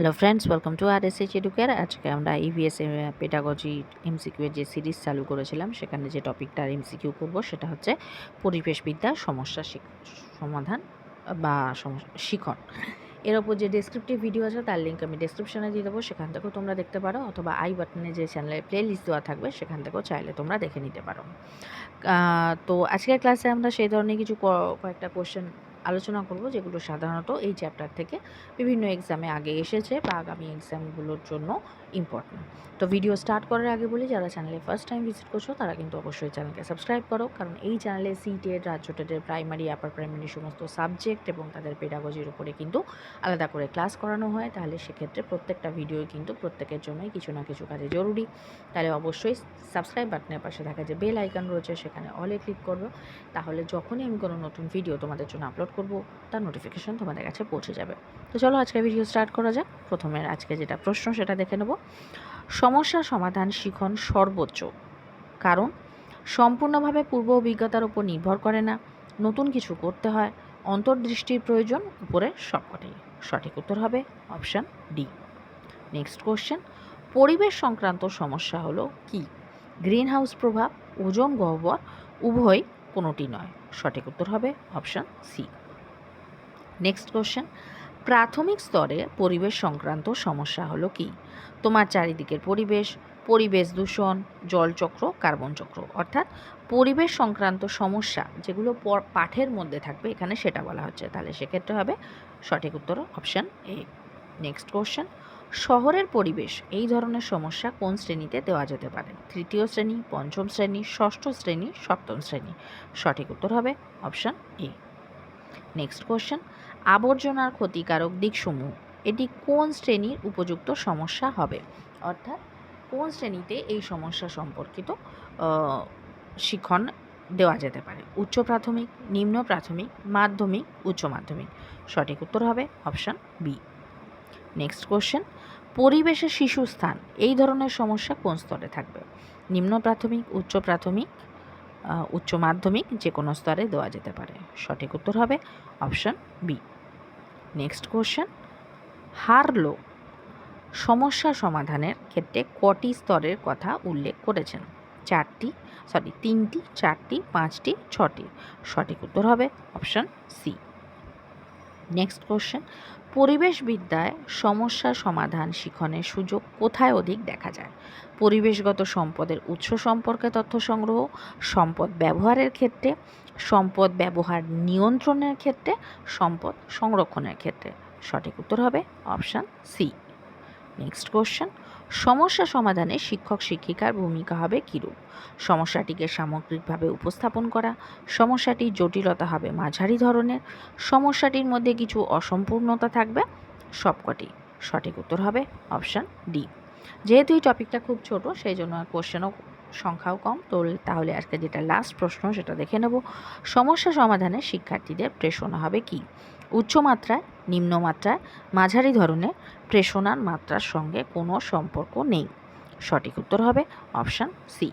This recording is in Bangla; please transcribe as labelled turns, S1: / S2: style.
S1: Hello friends welcome to R S H Educare আজকে আমরা ইভিএস পেডাগজি এমসিকিউ এর যে সিরিজ চালু করেছিলাম, সেখানে যে টপিকটা এমসিকিউ করব, সেটা হচ্ছে পরিবেশবিদ্যা, সমস্যা সমাধান বা শিখন। এর ওপর যে ডেসক্রিপটিভ ভিডিও আছে, তার লিঙ্ক আমি ডেসক্রিপশনে দিয়ে দেবো। সেখান থেকেও তোমরা দেখতে পারো, অথবা আই বাটনে যে চ্যানেলে প্লে লিস্ট দেওয়া থাকবে, সেখান থেকেও চাইলে তোমরা দেখে নিতে পারো। তো আজকের ক্লাসে আমরা সেই ধরনের কিছু কয়েকটা কোশ্চেন আলোচনা করব, যেগুলো সাধারণত এই চ্যাপ্টার থেকে বিভিন্ন এক্সামে আগে এসেছে বা আগামী এক্সামগুলোর জন্য ইম্পর্ট্যান্ট তো ভিডিও স্টার্ট করার আগে বলি, যারা চ্যানেলে ফার্স্ট টাইম ভিজিট করছ, তারা কিন্তু অবশ্যই চ্যানেলকে সাবস্ক্রাইব করো। কারণ এই চ্যানেলে সি টেড রাজ্য টেটের প্রাইমারি আপার প্রাইমারি সমস্ত সাবজেক্ট এবং তাদের পেডাগজির উপরে কিন্তু আলাদা করে ক্লাস করানো হয়। তাহলে সেক্ষেত্রে প্রত্যেকটা ভিডিওই কিন্তু প্রত্যেকের জন্যই কিছু না কিছু কাজে জরুরি। তাহলে অবশ্যই সাবস্ক্রাইব বাটনের পাশে থাকা যে বেল আইকন রয়েছে, সেখানে অলে ক্লিক করবে। তাহলে যখনই আমি কোনো নতুন ভিডিও তোমাদের জন্য আপলোড করব, তার নোটিফিকেশন তোমাদের কাছে পৌঁছে যাবে। তো চলো আজকে ভিডিও স্টার্ট করা যাক। প্রথমে আজকে যেটা প্রশ্ন, সেটা দেখে নেব। সমস্যা সমাধান শিখন সর্বোচ্চ। কারণ, সম্পূর্ণভাবে পূর্ব অভিজ্ঞতার উপর নির্ভর করে না। নতুন কিছু করতে হয়, অন্তর্দৃষ্টির প্রয়োজন উপরে সবকটাই। সঠিক উত্তর হবে অপশান ডি নেক্সট কোশ্চেন পরিবেশ সংক্রান্ত সমস্যা হলো কি? গ্রিন হাউস প্রভাব, ওজন গহ্বর, উভয় কোনোটি নয়। সঠিক উত্তর হবে অপশান সি নেক্সট কোশ্চেন প্রাথমিক স্তরে পরিবেশ সংক্রান্ত সমস্যা হলো কি? তোমার চারিদিকের পরিবেশ পরিবেশ দূষণ জলচক্র কার্বন চক্র। অর্থাৎ পরিবেশ সংক্রান্ত সমস্যা যেগুলো পাঠের মধ্যে থাকবে, এখানে সেটা বলা হচ্ছে। তাহলে সেক্ষেত্রে হবে সঠিক উত্তর অপশান এ। নেক্সট কোশ্চেন শহরের পরিবেশ, এই ধরনের সমস্যা কোন শ্রেণীতে দেওয়া যেতে পারে? তৃতীয় শ্রেণি, পঞ্চম শ্রেণি, ষষ্ঠ শ্রেণি, সপ্তম শ্রেণি? সঠিক উত্তর হবে অপশান এ। নেক্সট কোশ্চেন আবর্জনার ক্ষতিকারক দিকসমূহ। এটি কোন শ্রেণির উপযুক্ত সমস্যা হবে? অর্থাৎ কোন শ্রেণীতে এই সমস্যা সম্পর্কিত শিখন দেওয়া যেতে পারে? উচ্চ প্রাথমিক, নিম্ন প্রাথমিক, মাধ্যমিক, উচ্চ মাধ্যমিক। সঠিক উত্তর হবে অপশান বি নেক্সট কোশ্চেন পরিবেশে শিশু স্থান এই ধরনের সমস্যা কোন স্তরে থাকবে? নিম্ন প্রাথমিক, উচ্চ প্রাথমিক উচ্চ মাধ্যমিক যে কোনো স্তরে দেওয়া যেতে পারে। সঠিক উত্তর হবে অপশান বি নেক্সট কোশ্চেন হারলো সমস্যা সমাধানের ক্ষেত্রে কটি স্তরের কথা উল্লেখ করেছেন? চারটি সরি তিনটি, চারটি, পাঁচটি, ছটি। সঠিক উত্তর হবে অপশন সি নেক্সট কোশ্চেন পরিবেশবিদ্যায় সমস্যা সমাধান শিখনের সুযোগ কোথায় অধিক দেখা যায়? পরিবেশগত সম্পদের উৎস সম্পর্কে তথ্য সংগ্রহ, সম্পদ ব্যবহারের ক্ষেত্রে, সম্পদ ব্যবহার নিয়ন্ত্রণের ক্ষেত্রে, সম্পদ সংরক্ষণের ক্ষেত্রে। সঠিক উত্তর হবে অপশান সি। নেক্সট কোশ্চেন সমস্যা সমাধানে শিক্ষক শিক্ষিকার ভূমিকা হবে কীরূপ? সমস্যাটিকে সামগ্রিকভাবে উপস্থাপন করা সমস্যাটির জটিলতা হবে মাঝারি ধরনের, সমস্যাটির মধ্যে কিছু অসম্পূর্ণতা থাকবে, সবকটি সঠিক উত্তর হবে অপশান ডি। যেহেতু এই টপিকটা খুব ছোট, সেই জন্য কোশ্চেনও সংখ্যাও কম। তো তাহলে আজকে যেটা লাস্ট প্রশ্ন, সেটা দেখে নেব। সমস্যা সমাধানে শিক্ষার্থীদের প্রেষণা হবে কি? উচ্চমাত্রায় নিম্নমাত্রায় মাঝারি ধরনের প্রেষণার মাত্রার সঙ্গে কোনো সম্পর্ক নেই। সঠিক উত্তর হবে অপশান সি